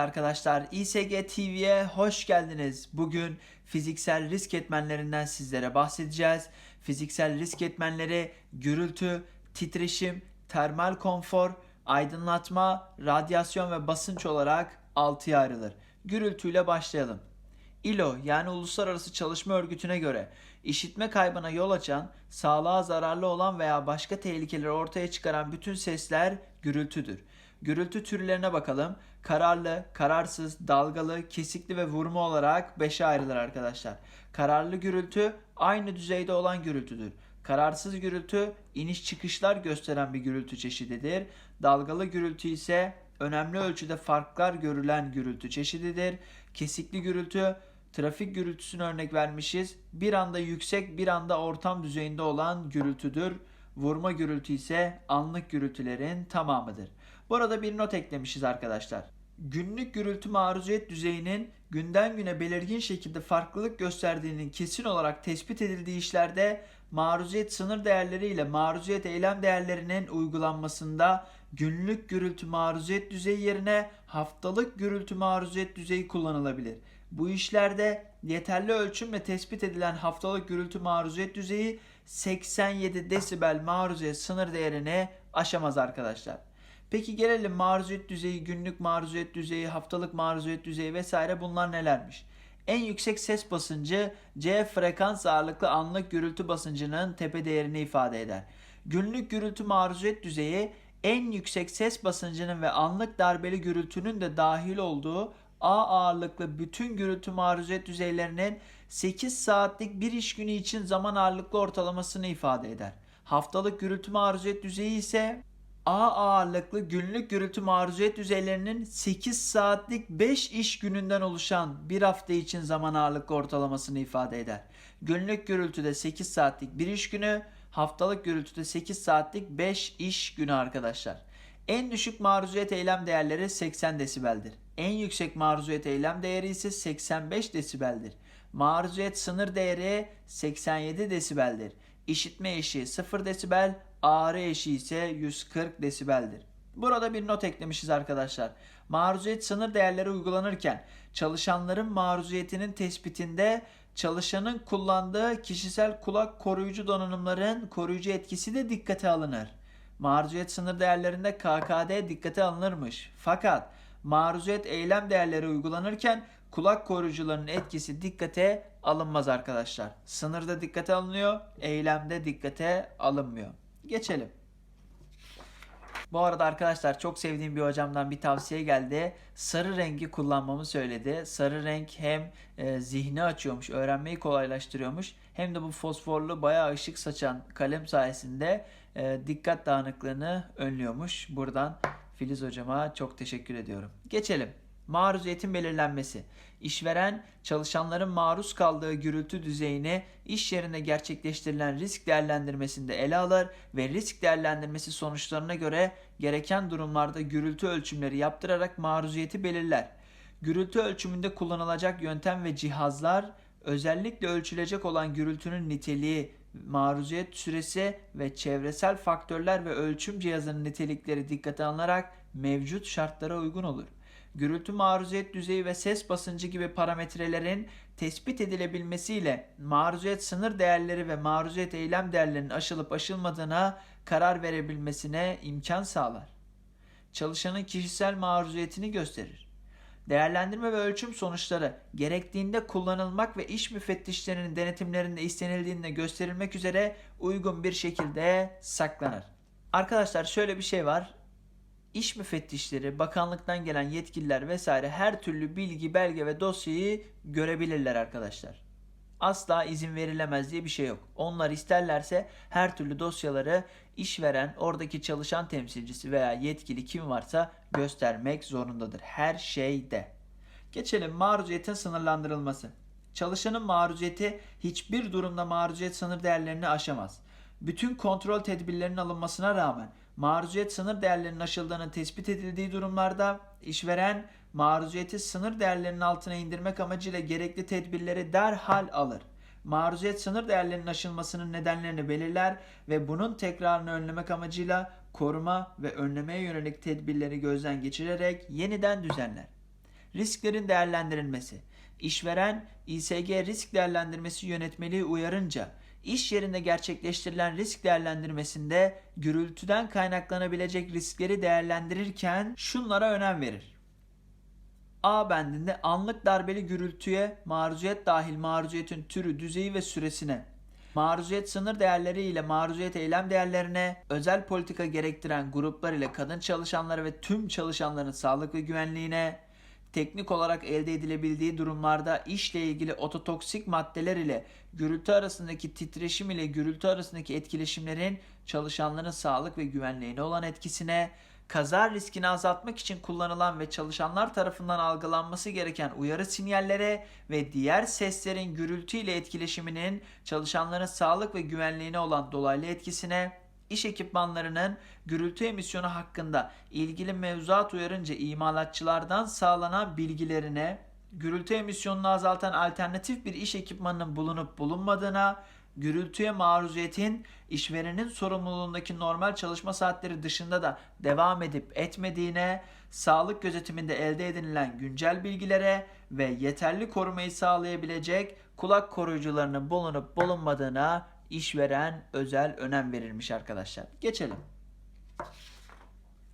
arkadaşlar, İSG TV'ye hoş geldiniz. Bugün fiziksel risk etmenlerinden sizlere bahsedeceğiz. Fiziksel risk etmenleri gürültü, titreşim, termal konfor, aydınlatma, radyasyon ve basınç olarak 6'ya ayrılır. Gürültüyle başlayalım. ILO yani Uluslararası Çalışma Örgütü'ne göre işitme kaybına yol açan, sağlığa zararlı olan veya başka tehlikeleri ortaya çıkaran bütün sesler gürültüdür. Gürültü türlerine bakalım. Kararlı, kararsız, dalgalı, kesikli ve vurma olarak 5'e ayrılır arkadaşlar. Kararlı gürültü aynı düzeyde olan gürültüdür. Kararsız gürültü iniş çıkışlar gösteren bir gürültü çeşididir. Dalgalı gürültü ise önemli ölçüde farklar görülen gürültü çeşididir. Kesikli gürültü trafik gürültüsünü örnek vermişiz. Bir anda yüksek bir anda ortam düzeyinde olan gürültüdür. Vurma gürültü ise anlık gürültülerin tamamıdır. Bu arada bir not eklemişiz arkadaşlar. Günlük gürültü maruziyet düzeyinin günden güne belirgin şekilde farklılık gösterdiğinin kesin olarak tespit edildiği işlerde maruziyet sınır değerleri ile maruziyet eylem değerlerinin uygulanmasında günlük gürültü maruziyet düzeyi yerine haftalık gürültü maruziyet düzeyi kullanılabilir. Bu işlerde yeterli ölçümle tespit edilen haftalık gürültü maruziyet düzeyi 87 desibel maruziyet sınır değerini aşamaz arkadaşlar. Peki gelelim maruziyet düzeyi, günlük maruziyet düzeyi, haftalık maruziyet düzeyi vesaire bunlar nelermiş? En yüksek ses basıncı C frekans ağırlıklı anlık gürültü basıncının tepe değerini ifade eder. Günlük gürültü maruziyet düzeyi en yüksek ses basıncının ve anlık darbeli gürültünün de dahil olduğu A ağırlıklı bütün gürültü maruziyet düzeylerinin 8 saatlik bir iş günü için zaman ağırlıklı ortalamasını ifade eder. Haftalık gürültü maruziyet düzeyi ise A ağırlıklı günlük gürültü maruziyet düzeylerinin 8 saatlik 5 iş gününden oluşan bir hafta için zaman ağırlıklı ortalamasını ifade eder. Günlük gürültüde 8 saatlik bir iş günü, haftalık gürültüde 8 saatlik 5 iş günü arkadaşlar. En düşük maruziyet eylem değerleri 80 desibeldir. En yüksek maruziyet eylem değeri ise 85 desibeldir. Maruziyet sınır değeri 87 desibeldir. İşitme eşiği 0 desibel, ağrı eşiği ise 140 desibeldir. Burada bir not eklemişiz arkadaşlar. Maruziyet sınır değerleri uygulanırken çalışanların maruziyetinin tespitinde çalışanın kullandığı kişisel kulak koruyucu donanımların koruyucu etkisi de dikkate alınır. Maruziyet sınır değerlerinde KKD dikkate alınırmış. Fakat maruziyet eylem değerleri uygulanırken kulak koruyucularının etkisi dikkate alınmaz arkadaşlar. Sınırda dikkate alınıyor, eylemde dikkate alınmıyor. Geçelim. Bu arada arkadaşlar çok sevdiğim bir hocamdan bir tavsiye geldi. Sarı rengi kullanmamı söyledi. Sarı renk hem e, zihni açıyormuş, öğrenmeyi kolaylaştırıyormuş. Hem de bu fosforlu bayağı ışık saçan kalem sayesinde e, dikkat dağınıklığını önlüyormuş. Buradan Filiz hocama çok teşekkür ediyorum. Geçelim. Maruziyetin belirlenmesi. İşveren çalışanların maruz kaldığı gürültü düzeyini iş yerinde gerçekleştirilen risk değerlendirmesinde ele alır ve risk değerlendirmesi sonuçlarına göre gereken durumlarda gürültü ölçümleri yaptırarak maruziyeti belirler. Gürültü ölçümünde kullanılacak yöntem ve cihazlar özellikle ölçülecek olan gürültünün niteliği, maruziyet süresi ve çevresel faktörler ve ölçüm cihazının nitelikleri dikkate alınarak mevcut şartlara uygun olur gürültü maruziyet düzeyi ve ses basıncı gibi parametrelerin tespit edilebilmesiyle maruziyet sınır değerleri ve maruziyet eylem değerlerinin aşılıp aşılmadığına karar verebilmesine imkan sağlar. Çalışanın kişisel maruziyetini gösterir. Değerlendirme ve ölçüm sonuçları gerektiğinde kullanılmak ve iş müfettişlerinin denetimlerinde istenildiğinde gösterilmek üzere uygun bir şekilde saklanır. Arkadaşlar şöyle bir şey var iş müfettişleri, bakanlıktan gelen yetkililer vesaire her türlü bilgi, belge ve dosyayı görebilirler arkadaşlar. Asla izin verilemez diye bir şey yok. Onlar isterlerse her türlü dosyaları işveren, oradaki çalışan temsilcisi veya yetkili kim varsa göstermek zorundadır. Her şeyde. Geçelim maruziyetin sınırlandırılması. Çalışanın maruziyeti hiçbir durumda maruziyet sınır değerlerini aşamaz. Bütün kontrol tedbirlerinin alınmasına rağmen maruziyet sınır değerlerinin aşıldığını tespit edildiği durumlarda işveren maruziyeti sınır değerlerinin altına indirmek amacıyla gerekli tedbirleri derhal alır. Maruziyet sınır değerlerinin aşılmasının nedenlerini belirler ve bunun tekrarını önlemek amacıyla koruma ve önlemeye yönelik tedbirleri gözden geçirerek yeniden düzenler. Risklerin değerlendirilmesi. İşveren İSG risk değerlendirmesi yönetmeliği uyarınca iş yerinde gerçekleştirilen risk değerlendirmesinde gürültüden kaynaklanabilecek riskleri değerlendirirken şunlara önem verir. A bendinde anlık darbeli gürültüye maruziyet dahil maruziyetin türü, düzeyi ve süresine, maruziyet sınır değerleri ile maruziyet eylem değerlerine, özel politika gerektiren gruplar ile kadın çalışanları ve tüm çalışanların sağlık ve güvenliğine, teknik olarak elde edilebildiği durumlarda işle ilgili ototoksik maddeler ile gürültü arasındaki titreşim ile gürültü arasındaki etkileşimlerin çalışanların sağlık ve güvenliğine olan etkisine, kaza riskini azaltmak için kullanılan ve çalışanlar tarafından algılanması gereken uyarı sinyallere ve diğer seslerin gürültü ile etkileşiminin çalışanların sağlık ve güvenliğine olan dolaylı etkisine, iş ekipmanlarının gürültü emisyonu hakkında ilgili mevzuat uyarınca imalatçılardan sağlanan bilgilerine, gürültü emisyonunu azaltan alternatif bir iş ekipmanının bulunup bulunmadığına, gürültüye maruziyetin işverenin sorumluluğundaki normal çalışma saatleri dışında da devam edip etmediğine, sağlık gözetiminde elde edinilen güncel bilgilere ve yeterli korumayı sağlayabilecek kulak koruyucularının bulunup bulunmadığına işveren özel önem verilmiş arkadaşlar. Geçelim.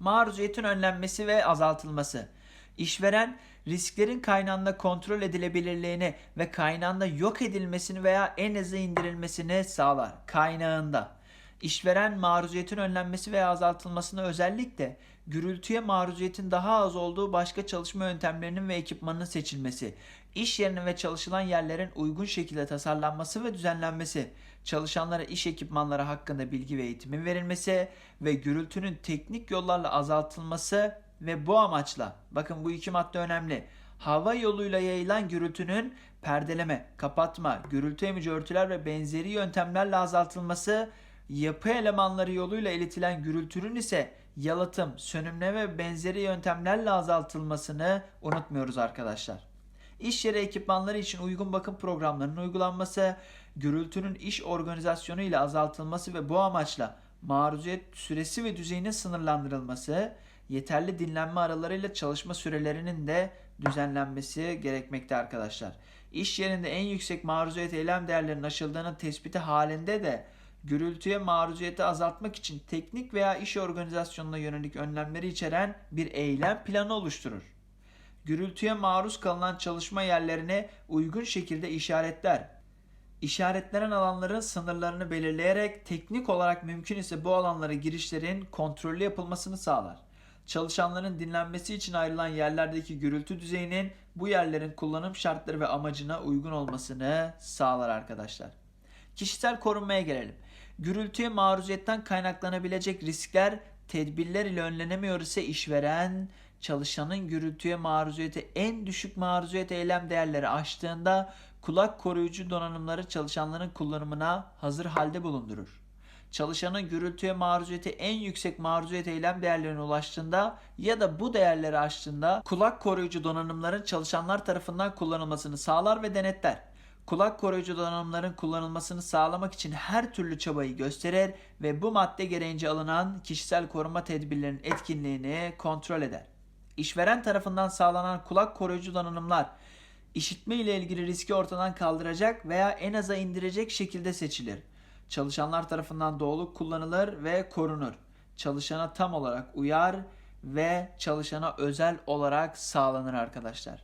Maruziyetin önlenmesi ve azaltılması. İşveren risklerin kaynağında kontrol edilebilirliğini ve kaynağında yok edilmesini veya en aza indirilmesini sağlar. Kaynağında. İşveren maruziyetin önlenmesi veya azaltılmasını özellikle gürültüye maruziyetin daha az olduğu başka çalışma yöntemlerinin ve ekipmanının seçilmesi, iş yerinin ve çalışılan yerlerin uygun şekilde tasarlanması ve düzenlenmesi, çalışanlara iş ekipmanları hakkında bilgi ve eğitimin verilmesi ve gürültünün teknik yollarla azaltılması ve bu amaçla bakın bu iki madde önemli. Hava yoluyla yayılan gürültünün perdeleme, kapatma, gürültü emici örtüler ve benzeri yöntemlerle azaltılması, yapı elemanları yoluyla iletilen gürültünün ise yalıtım, sönümleme ve benzeri yöntemlerle azaltılmasını unutmuyoruz arkadaşlar. İş yeri ekipmanları için uygun bakım programlarının uygulanması, gürültünün iş organizasyonu ile azaltılması ve bu amaçla maruziyet süresi ve düzeyinin sınırlandırılması, yeterli dinlenme aralarıyla çalışma sürelerinin de düzenlenmesi gerekmekte arkadaşlar. İş yerinde en yüksek maruziyet eylem değerlerinin aşıldığının tespiti halinde de gürültüye maruziyeti azaltmak için teknik veya iş organizasyonuna yönelik önlemleri içeren bir eylem planı oluşturur. Gürültüye maruz kalınan çalışma yerlerine uygun şekilde işaretler. İşaretlenen alanların sınırlarını belirleyerek teknik olarak mümkün ise bu alanlara girişlerin kontrollü yapılmasını sağlar çalışanların dinlenmesi için ayrılan yerlerdeki gürültü düzeyinin bu yerlerin kullanım şartları ve amacına uygun olmasını sağlar arkadaşlar. Kişisel korunmaya gelelim. Gürültüye maruziyetten kaynaklanabilecek riskler tedbirler ile önlenemiyor ise işveren çalışanın gürültüye maruziyeti en düşük maruziyet eylem değerleri aştığında kulak koruyucu donanımları çalışanların kullanımına hazır halde bulundurur çalışanın gürültüye maruziyeti en yüksek maruziyet eylem değerlerine ulaştığında ya da bu değerleri aştığında kulak koruyucu donanımların çalışanlar tarafından kullanılmasını sağlar ve denetler. Kulak koruyucu donanımların kullanılmasını sağlamak için her türlü çabayı gösterir ve bu madde gereğince alınan kişisel koruma tedbirlerinin etkinliğini kontrol eder. İşveren tarafından sağlanan kulak koruyucu donanımlar işitme ile ilgili riski ortadan kaldıracak veya en aza indirecek şekilde seçilir çalışanlar tarafından doğru kullanılır ve korunur. Çalışana tam olarak uyar ve çalışana özel olarak sağlanır arkadaşlar.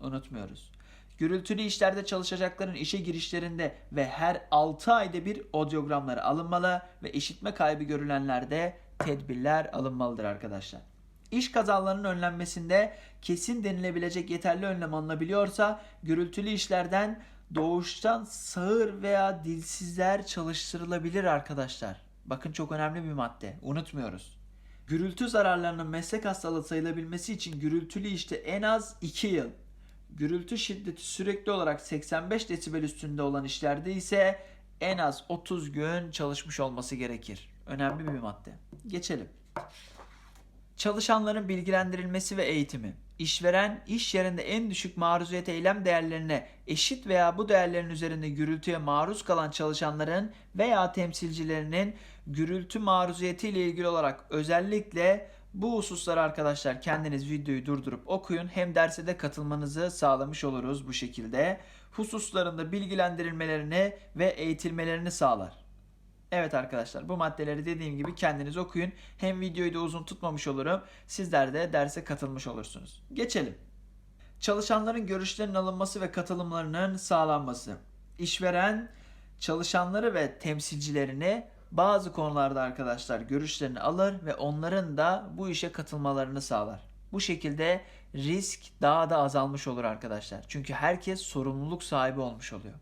Unutmuyoruz. Gürültülü işlerde çalışacakların işe girişlerinde ve her 6 ayda bir odyogramları alınmalı ve işitme kaybı görülenlerde tedbirler alınmalıdır arkadaşlar. İş kazalarının önlenmesinde kesin denilebilecek yeterli önlem alınabiliyorsa gürültülü işlerden doğuştan sağır veya dilsizler çalıştırılabilir arkadaşlar. Bakın çok önemli bir madde. Unutmuyoruz. Gürültü zararlarının meslek hastalığı sayılabilmesi için gürültülü işte en az 2 yıl. Gürültü şiddeti sürekli olarak 85 desibel üstünde olan işlerde ise en az 30 gün çalışmış olması gerekir. Önemli bir madde. Geçelim. Çalışanların bilgilendirilmesi ve eğitimi. İşveren iş yerinde en düşük maruziyet eylem değerlerine eşit veya bu değerlerin üzerinde gürültüye maruz kalan çalışanların veya temsilcilerinin gürültü maruziyeti ile ilgili olarak özellikle Bu hususları arkadaşlar kendiniz videoyu durdurup okuyun. Hem derse de katılmanızı sağlamış oluruz bu şekilde. Hususlarında bilgilendirilmelerini ve eğitilmelerini sağlar. Evet arkadaşlar bu maddeleri dediğim gibi kendiniz okuyun. Hem videoyu da uzun tutmamış olurum. Sizler de derse katılmış olursunuz. Geçelim. Çalışanların görüşlerinin alınması ve katılımlarının sağlanması. İşveren çalışanları ve temsilcilerini bazı konularda arkadaşlar görüşlerini alır ve onların da bu işe katılmalarını sağlar. Bu şekilde risk daha da azalmış olur arkadaşlar. Çünkü herkes sorumluluk sahibi olmuş oluyor.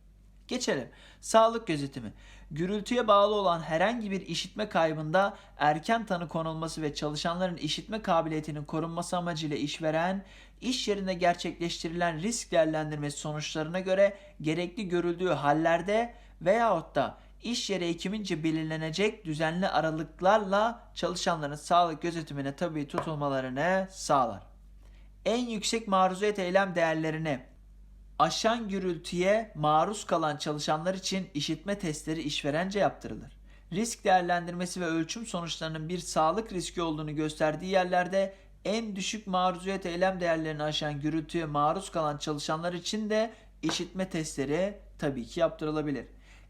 Geçelim. Sağlık gözetimi. Gürültüye bağlı olan herhangi bir işitme kaybında erken tanı konulması ve çalışanların işitme kabiliyetinin korunması amacıyla işveren, iş yerinde gerçekleştirilen risk değerlendirmesi sonuçlarına göre gerekli görüldüğü hallerde veyahut da iş yeri hekimince belirlenecek düzenli aralıklarla çalışanların sağlık gözetimine tabi tutulmalarını sağlar. En yüksek maruziyet eylem değerlerini aşan gürültüye maruz kalan çalışanlar için işitme testleri işverence yaptırılır. Risk değerlendirmesi ve ölçüm sonuçlarının bir sağlık riski olduğunu gösterdiği yerlerde en düşük maruziyet eylem değerlerini aşan gürültüye maruz kalan çalışanlar için de işitme testleri tabii ki yaptırılabilir.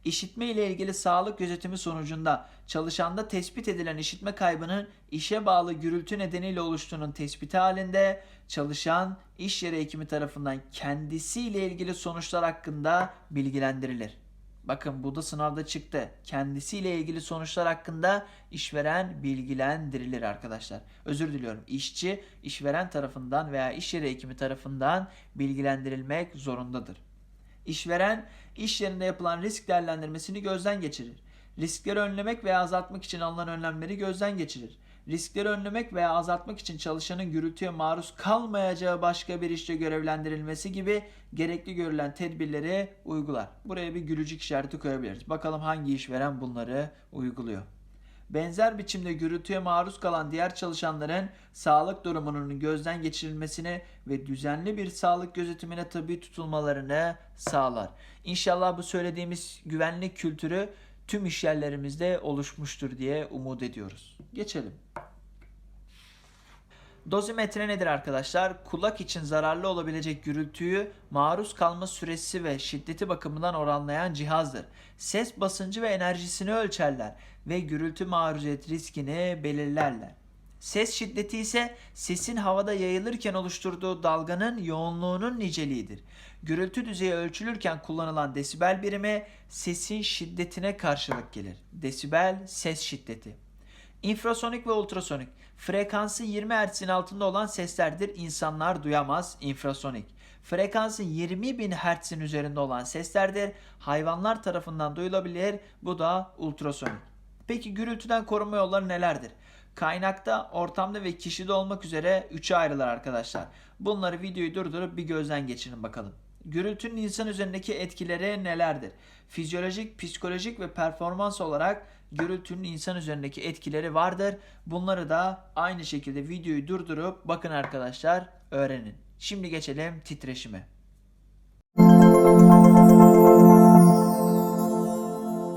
İşitme ile ilgili sağlık gözetimi sonucunda çalışanda tespit edilen işitme kaybının işe bağlı gürültü nedeniyle oluştuğunun tespiti halinde çalışan iş yeri hekimi tarafından kendisiyle ilgili sonuçlar hakkında bilgilendirilir. Bakın bu da sınavda çıktı. Kendisiyle ilgili sonuçlar hakkında işveren bilgilendirilir arkadaşlar. Özür diliyorum. İşçi işveren tarafından veya iş yeri hekimi tarafından bilgilendirilmek zorundadır. İşveren iş yerinde yapılan risk değerlendirmesini gözden geçirir. Riskleri önlemek veya azaltmak için alınan önlemleri gözden geçirir. Riskleri önlemek veya azaltmak için çalışanın gürültüye maruz kalmayacağı başka bir işte görevlendirilmesi gibi gerekli görülen tedbirleri uygular. Buraya bir gülücük işareti koyabiliriz. Bakalım hangi işveren bunları uyguluyor. Benzer biçimde gürültüye maruz kalan diğer çalışanların sağlık durumunun gözden geçirilmesini ve düzenli bir sağlık gözetimine tabi tutulmalarını sağlar. İnşallah bu söylediğimiz güvenlik kültürü tüm iş yerlerimizde oluşmuştur diye umut ediyoruz. Geçelim. Dozimetre nedir arkadaşlar? Kulak için zararlı olabilecek gürültüyü maruz kalma süresi ve şiddeti bakımından oranlayan cihazdır. Ses basıncı ve enerjisini ölçerler ve gürültü maruziyet riskini belirlerler. Ses şiddeti ise sesin havada yayılırken oluşturduğu dalganın yoğunluğunun niceliğidir. Gürültü düzeyi ölçülürken kullanılan desibel birimi sesin şiddetine karşılık gelir. Desibel ses şiddeti. İnfrasonik ve ultrasonik. Frekansı 20 Hz'in altında olan seslerdir. İnsanlar duyamaz. İnfrasonik. Frekansı 20 bin Hz'in üzerinde olan seslerdir. Hayvanlar tarafından duyulabilir. Bu da ultrasonik. Peki gürültüden korunma yolları nelerdir? Kaynakta, ortamda ve kişide olmak üzere üçe ayrılır arkadaşlar. Bunları videoyu durdurup bir gözden geçirin bakalım. Gürültünün insan üzerindeki etkileri nelerdir? Fizyolojik, psikolojik ve performans olarak gürültünün insan üzerindeki etkileri vardır. Bunları da aynı şekilde videoyu durdurup bakın arkadaşlar öğrenin. Şimdi geçelim titreşime.